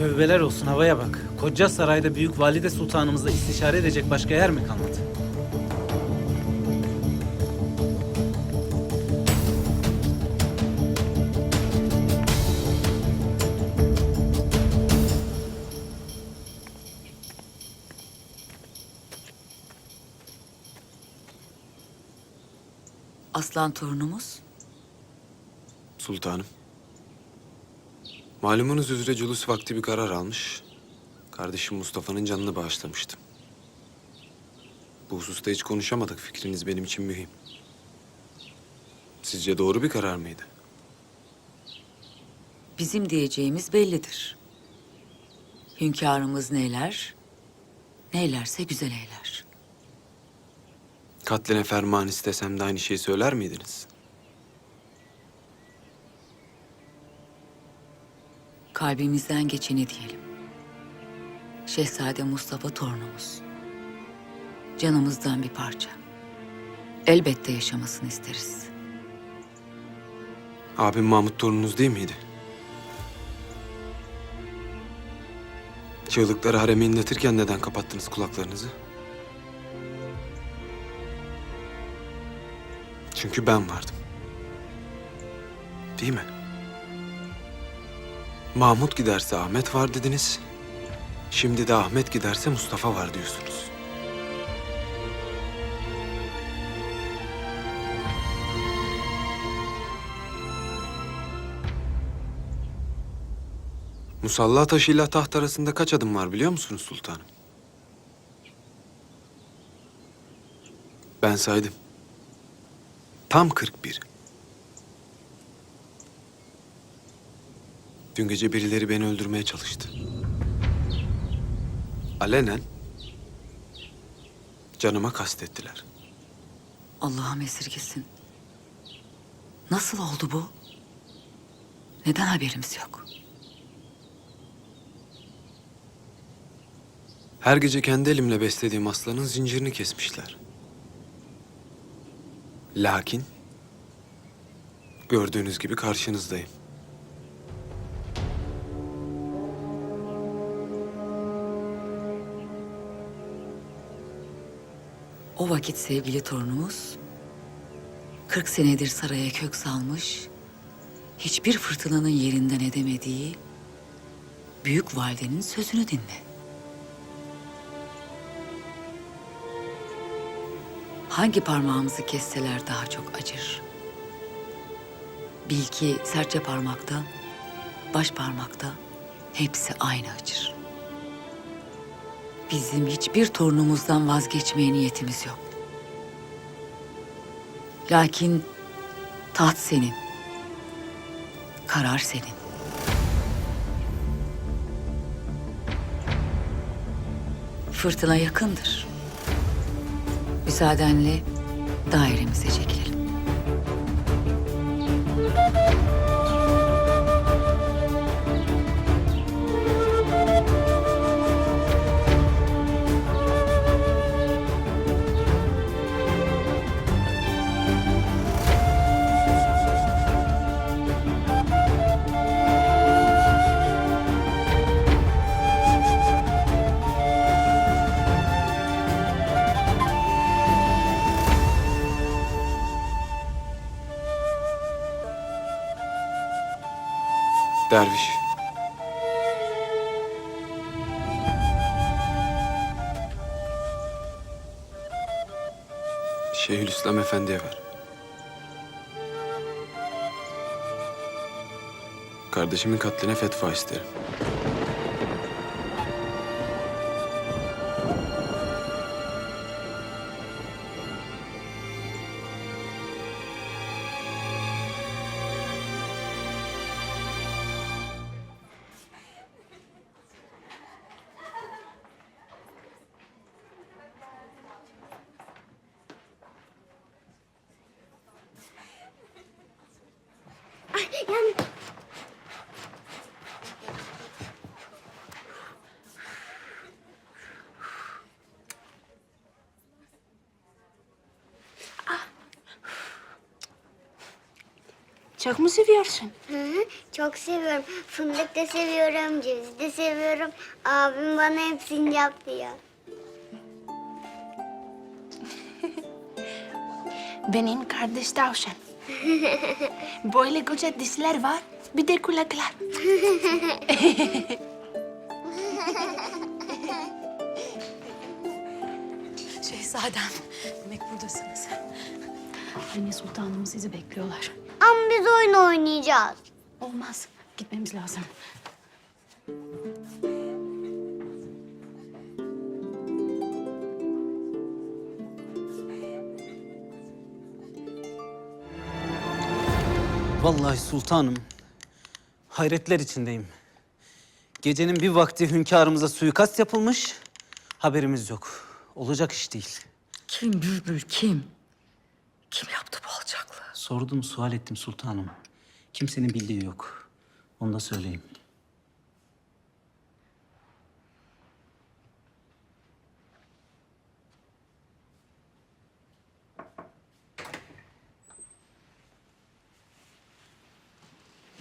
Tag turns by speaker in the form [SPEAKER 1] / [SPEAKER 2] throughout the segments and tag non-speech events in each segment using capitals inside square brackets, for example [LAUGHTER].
[SPEAKER 1] Tövbeler olsun havaya bak. Koca sarayda büyük valide sultanımızla istişare edecek başka yer mi kalmadı?
[SPEAKER 2] Aslan torunumuz.
[SPEAKER 3] Sultanım. Malumunuz üzere culus vakti bir karar almış. Kardeşim Mustafa'nın canını bağışlamıştım. Bu hususta hiç konuşamadık. Fikriniz benim için mühim. Sizce doğru bir karar mıydı?
[SPEAKER 2] Bizim diyeceğimiz bellidir. Hünkârımız neyler, neylerse güzel eyler.
[SPEAKER 3] Katline ferman istesem de aynı şeyi söyler miydiniz?
[SPEAKER 2] Kalbimizden geçeni diyelim. Şehzade Mustafa torunumuz. Canımızdan bir parça. Elbette yaşamasını isteriz.
[SPEAKER 3] Abim Mahmut torununuz değil miydi? Çığlıkları haremi inletirken neden kapattınız kulaklarınızı? Çünkü ben vardım. Değil mi? Mahmut giderse Ahmet var dediniz. Şimdi de Ahmet giderse Mustafa var diyorsunuz. Musalla taşıyla taht arasında kaç adım var biliyor musunuz sultanım? Ben saydım. Tam 41. Dün gece birileri beni öldürmeye çalıştı. Alenen canıma kastettiler.
[SPEAKER 2] Allah'ım esirgesin. Nasıl oldu bu? Neden haberimiz yok?
[SPEAKER 3] Her gece kendi elimle beslediğim aslanın zincirini kesmişler. Lakin gördüğünüz gibi karşınızdayım.
[SPEAKER 2] O vakit sevgili torunumuz 40 senedir saraya kök salmış, hiçbir fırtınanın yerinden edemediği büyük validenin sözünü dinle. Hangi parmağımızı kesseler daha çok acır? Bil ki serçe parmakta, baş parmakta hepsi aynı acır. Bizim hiçbir torunumuzdan vazgeçmeye niyetimiz yok. Lakin taht senin. Karar senin. Fırtına yakındır. Müsaadenle dairemize çekilelim.
[SPEAKER 3] Derviş. Şeyhülislam Efendi'ye ver. Kardeşimin katline fetva isterim.
[SPEAKER 4] Çok mu seviyorsun?
[SPEAKER 5] Hı hı.
[SPEAKER 4] Çok seviyorum. Fındık da seviyorum, ceviz de seviyorum. Abim bana hep sincap diyor. [LAUGHS]
[SPEAKER 5] Benim kardeş tavşan. [LAUGHS] Böyle koca dişler var, bir de kulaklar. [LAUGHS]
[SPEAKER 2] Şehzadem, demek buradasınız.
[SPEAKER 5] Anne sultanım sizi bekliyorlar.
[SPEAKER 4] Ama biz oyun oynayacağız.
[SPEAKER 5] Olmaz, gitmemiz lazım.
[SPEAKER 1] Vallahi sultanım, hayretler içindeyim. Gecenin bir vakti hünkârımıza suikast yapılmış, haberimiz yok. Olacak iş değil.
[SPEAKER 2] Kim Bülbül, kim? Kim yaptı bu alçaklığı?
[SPEAKER 1] Sordum, sual ettim sultanım. Kimsenin bildiği yok. Onu da söyleyeyim.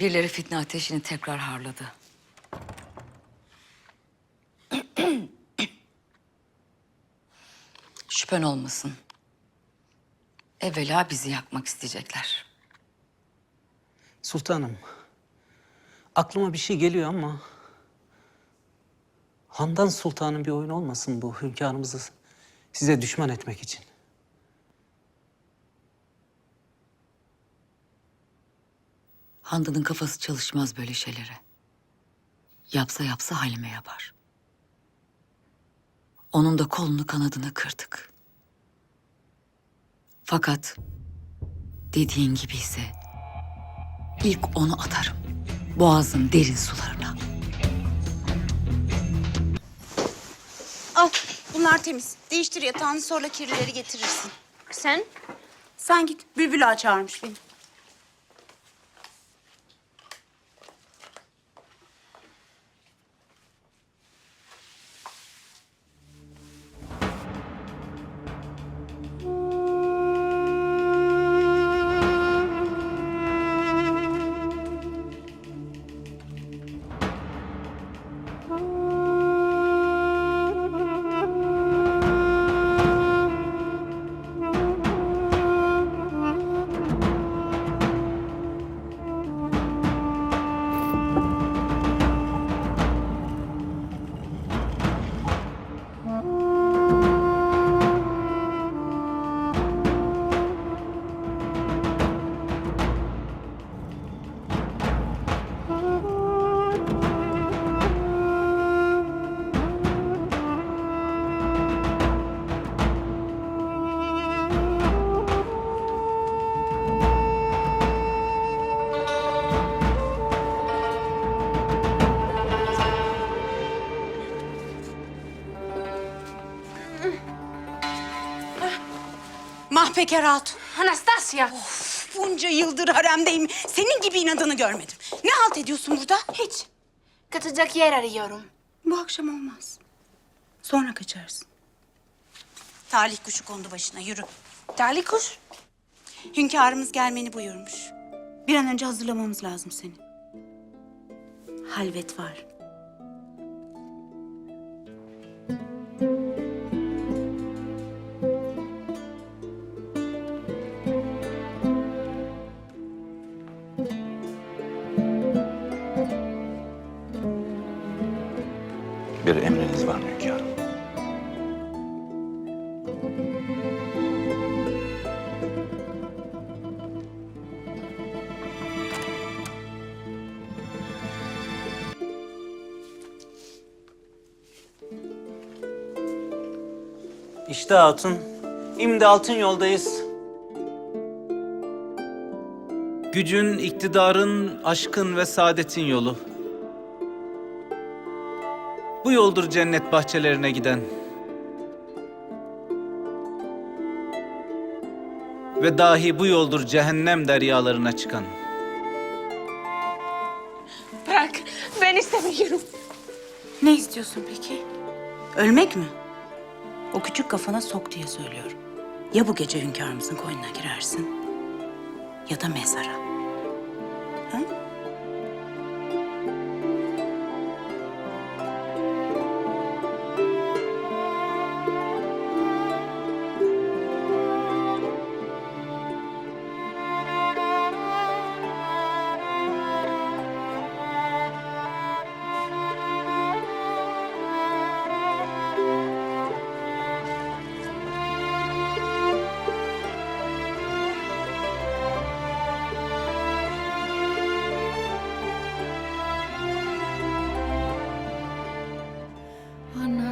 [SPEAKER 2] Birileri fitne ateşini tekrar harladı. [CLEARS THROAT] Şüphen olmasın. Evvela bizi yakmak isteyecekler.
[SPEAKER 1] Sultanım, aklıma bir şey geliyor ama... Handan Sultan'ın bir oyunu olmasın bu hünkârımızı size düşman etmek için.
[SPEAKER 2] Handan'ın kafası çalışmaz böyle şeylere. Yapsa yapsa Halime yapar. Onun da kolunu kanadını kırdık. Fakat dediğin gibi ise ilk onu atarım. Boğazın derin sularına.
[SPEAKER 6] Al bunlar temiz. Değiştir yatağını sonra kirlileri getirirsin.
[SPEAKER 5] Sen?
[SPEAKER 6] Sen git. Bülbül ağa çağırmış beni. Mahpeker Hatun.
[SPEAKER 5] Anastasia.
[SPEAKER 6] Bunca yıldır haremdeyim. Senin gibi inadını görmedim. Ne halt ediyorsun burada?
[SPEAKER 5] Hiç. Kaçacak yer arıyorum.
[SPEAKER 6] Bu akşam olmaz. Sonra kaçarsın. Talih kuşu kondu başına. Yürü.
[SPEAKER 5] Talih kuş.
[SPEAKER 6] Hünkârımız gelmeni buyurmuş. Bir an önce hazırlamamız lazım seni. Halvet var.
[SPEAKER 1] İşte hatun, imdi altın yoldayız. Gücün, iktidarın, aşkın ve saadetin yolu. Bu yoldur cennet bahçelerine giden. Ve dahi bu yoldur cehennem deryalarına çıkan.
[SPEAKER 5] Bırak. Ben istemiyorum.
[SPEAKER 6] Ne istiyorsun peki? Ölmek mi? O küçük kafana sok diye söylüyorum. Ya bu gece hünkârımızın koynuna girersin ya da mezara.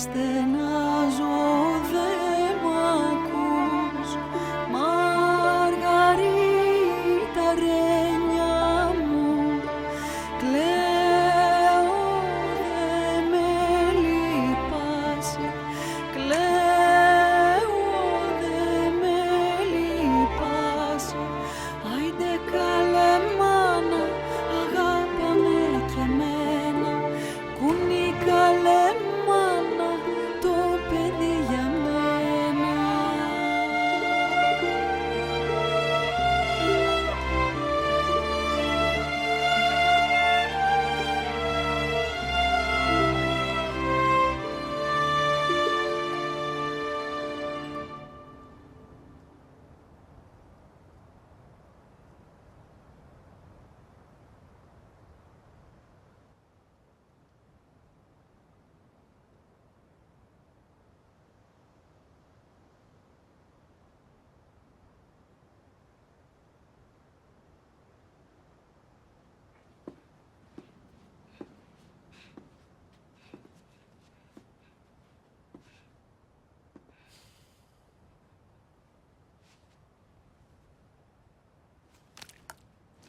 [SPEAKER 7] past
[SPEAKER 8] the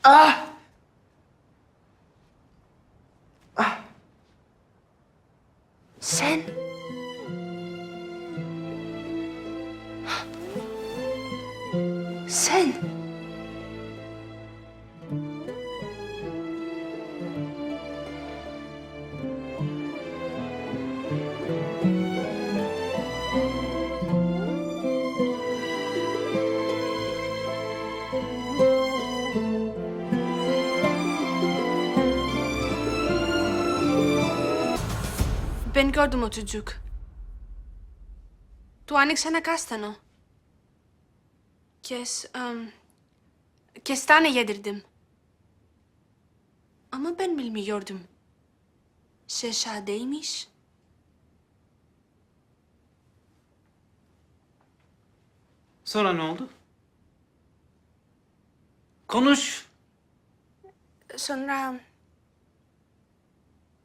[SPEAKER 8] Sen? Ben gördüm o çocuk. Του άνοιξε ένα κάστανο. Και, σ- εμ, και στάνε yedirdim. Ama ben bilmiyordum. Şeşadeymiş.
[SPEAKER 1] Sonra ne oldu? Konuş.
[SPEAKER 8] Sonra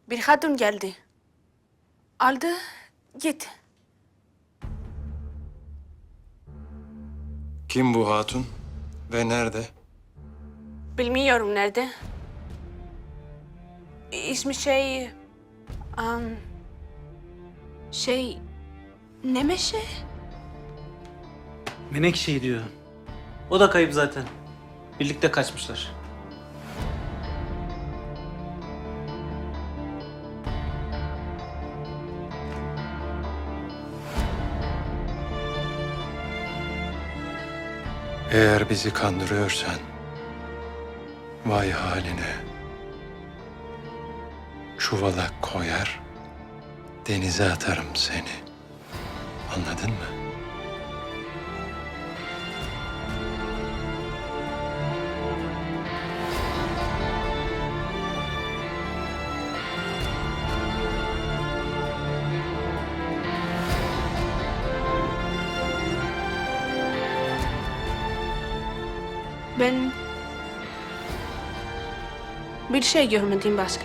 [SPEAKER 8] bir hatun geldi. Aldı, gitti.
[SPEAKER 9] Kim bu hatun ve nerede?
[SPEAKER 8] Bilmiyorum nerede. İsmi şey... am, şey... Nemeşe?
[SPEAKER 1] Menekşe diyor. O da kayıp zaten. Birlikte kaçmışlar.
[SPEAKER 9] Eğer bizi kandırıyorsan vay haline. Çuvala koyar, denize atarım seni. Anladın mı?
[SPEAKER 8] Ben... Bir şey görmedim başka.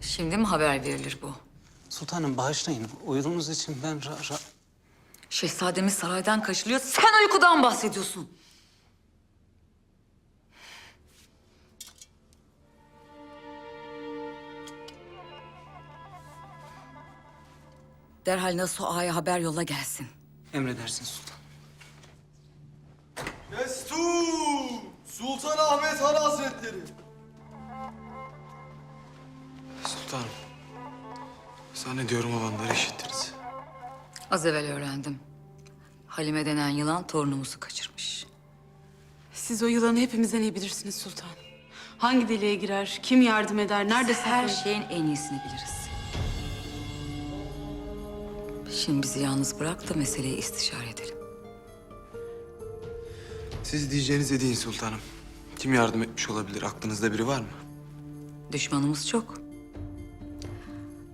[SPEAKER 2] Şimdi mi haber verilir bu?
[SPEAKER 1] Sultanım bağışlayın. Uyuduğunuz için ben ra- ra-
[SPEAKER 2] Şehzademiz saraydan kaçırılıyor. Sen uykudan bahsediyorsun. Derhal Nasuh Ağa'ya haber yolla gelsin.
[SPEAKER 1] emredersiniz sultan.
[SPEAKER 10] Destur! Sultan Ahmet Han Hazretleri.
[SPEAKER 3] Sultanım. Zannediyorum olanları işittiniz.
[SPEAKER 2] Az evvel öğrendim. Halime denen yılan torunumuzu kaçırmış.
[SPEAKER 11] Siz o yılanı hepimizden iyi bilirsiniz sultan. Hangi deliğe girer, kim yardım eder, nerede
[SPEAKER 2] Her
[SPEAKER 11] saklanır?
[SPEAKER 2] şeyin en iyisini biliriz. Şimdi bizi yalnız bırak da meseleyi istişare edelim.
[SPEAKER 3] Siz diyeceğinizi deyin sultanım. Kim yardım etmiş olabilir? Aklınızda biri var mı?
[SPEAKER 2] Düşmanımız çok.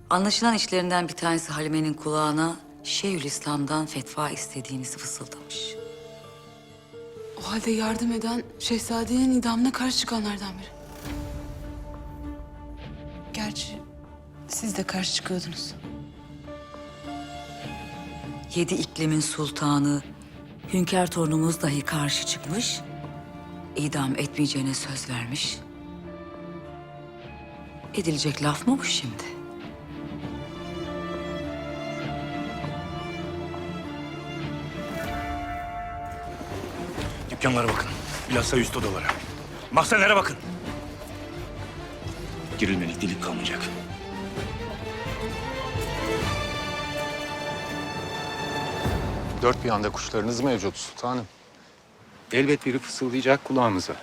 [SPEAKER 2] Anlaşılan işlerinden bir tanesi Halime'nin kulağına Şeyhülislam'dan fetva istediğinizi fısıldamış.
[SPEAKER 11] O halde yardım eden şehzadenin idamına karşı çıkanlardan biri. Gerçi siz de karşı çıkıyordunuz.
[SPEAKER 2] Yedi iklimin sultanı, hünkâr torunumuz dahi karşı çıkmış, idam etmeyeceğine söz vermiş. Edilecek laf mı bu şimdi?
[SPEAKER 12] Dükkanlara bakın. Bilhassa üst odalara. Mahzenlere bakın. Girilmelik delik kalmayacak.
[SPEAKER 13] Dört bir yanda kuşlarınız mevcut sultanım. Elbet biri fısıldayacak kulağımıza.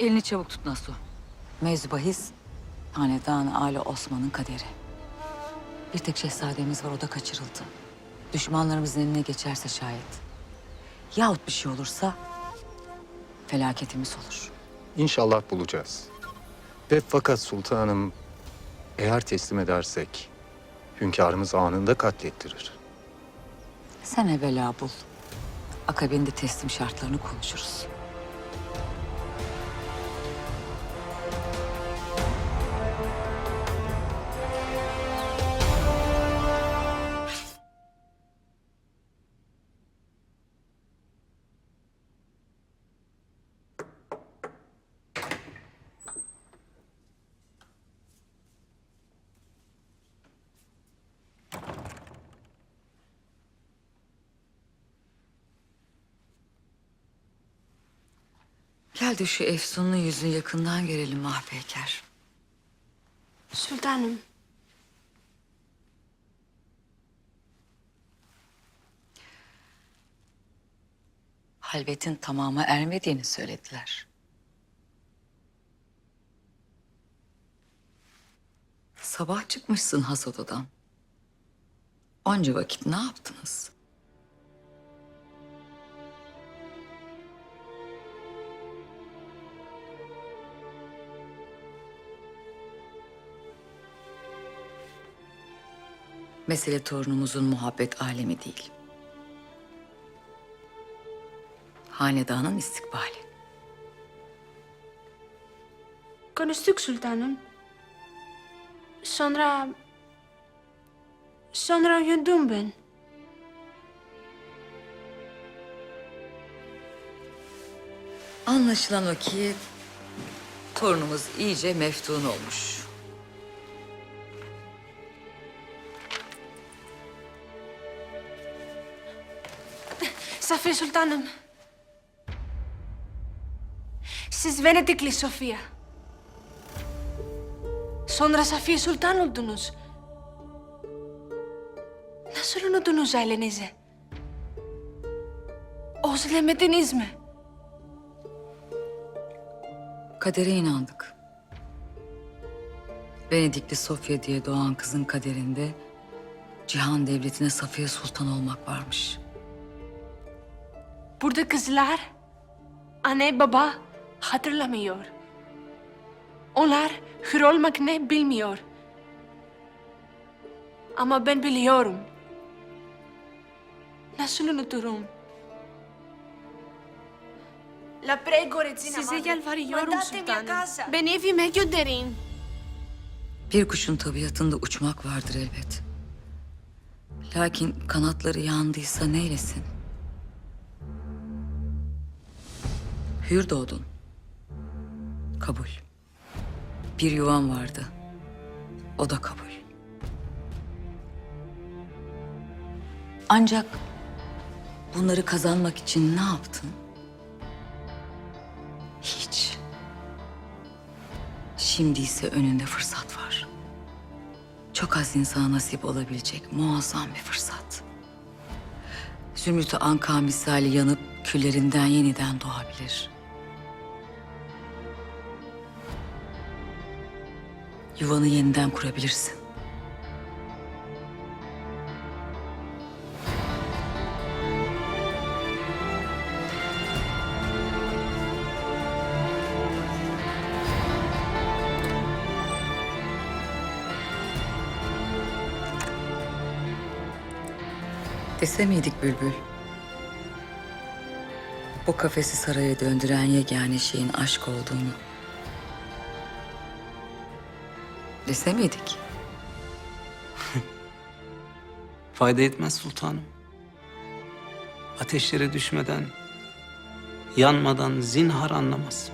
[SPEAKER 2] Elini çabuk tut Nasuh. Mevzu bahis, hanedan Ali Osman'ın kaderi. Bir tek şehzademiz var, o da kaçırıldı. Düşmanlarımızın eline geçerse şayet. Yahut bir şey olursa felaketimiz olur.
[SPEAKER 13] İnşallah bulacağız. Ve fakat sultanım eğer teslim edersek hünkârımız anında katlettirir.
[SPEAKER 2] Sen evvela bul. Akabinde teslim şartlarını konuşuruz. Gel de şu Efsun'un yüzünü yakından görelim ah Peker.
[SPEAKER 5] Sultanım,
[SPEAKER 2] Halvetin tamama ermediğini söylediler. Sabah çıkmışsın has odadan. Onca vakit ne yaptınız? Mesele torunumuzun muhabbet alemi değil. Hanedanın istikbali.
[SPEAKER 5] konuştuk sultanım. Sonra... Sonra uyudum ben.
[SPEAKER 2] Anlaşılan o ki torunumuz iyice meftun olmuş.
[SPEAKER 5] Safiye sultanım. Siz Venedikli Sofia. Sonra Safiye Sultan oldunuz. Nasıl unuttunuz ailenizi? Özlemediniz mi?
[SPEAKER 2] Kadere inandık. Venedikli Sofya diye doğan kızın kaderinde cihan devletine Safiye Sultan olmak varmış.
[SPEAKER 5] Burada kızlar anne baba hatırlamıyor. Onlar hür olmak ne bilmiyor. Ama ben biliyorum. Nasıl unuturum? Size yalvarıyorum sultanım. Beni evime gönderin.
[SPEAKER 2] Bir kuşun tabiatında uçmak vardır elbet. Lakin kanatları yandıysa neylesin? Hür doğdun. Kabul. Bir yuvan vardı. O da kabul. Ancak bunları kazanmak için ne yaptın? Hiç. Şimdi ise önünde fırsat var. Çok az insana nasip olabilecek muazzam bir fırsat. Zümrüt-ü anka misali yanıp küllerinden yeniden doğabilir. yuvanı yeniden kurabilirsin. Dese miydik Bülbül? Bu kafesi saraya döndüren yegane şeyin aşk olduğunu. Dese miydik? [LAUGHS]
[SPEAKER 1] Fayda etmez sultanım. Ateşlere düşmeden, yanmadan zinhar anlamaz.